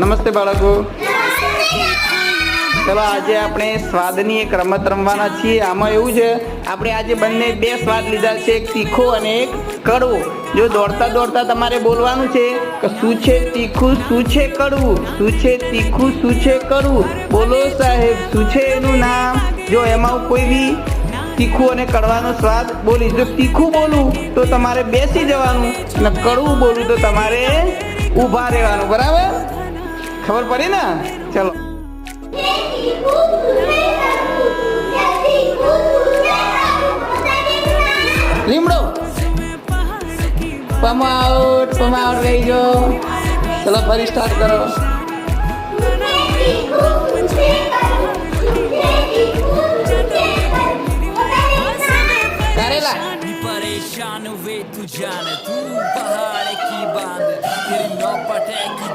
નમસ્તે બાળકો. ચલો આજે આપણે સ્વાદની એક રમત રમવાના છીએ. આમાં એવું છે આપણે આજે બંને બે સ્વાદ લીધા છે. એક તીખો અને એક કડવો. જો દોડતા દોડતા તમારે બોલવાનું છે કે શું છે તીખું શું છે કડવું? શું છે તીખું શું છે કડવું? બોલો સાહેબ શું છે એનું નામ? જો એમાં કોઈ બી તીખું અને કડવાનો સ્વાદ બોલી જો તીખું બોલું તો તમારે બેસી જવાનું અને કડવું બોલું તો તમારે ઊભા રહેવાનું. બરાબર? ખબર પડી ને? ચલો. લીમડો. પમાઉટ પમાઉટ રહી જો ચલો, ફરી સ્ટાર્ટ કરો. પરેશાન વે તું જાન તું પહાડ કી બાંધ.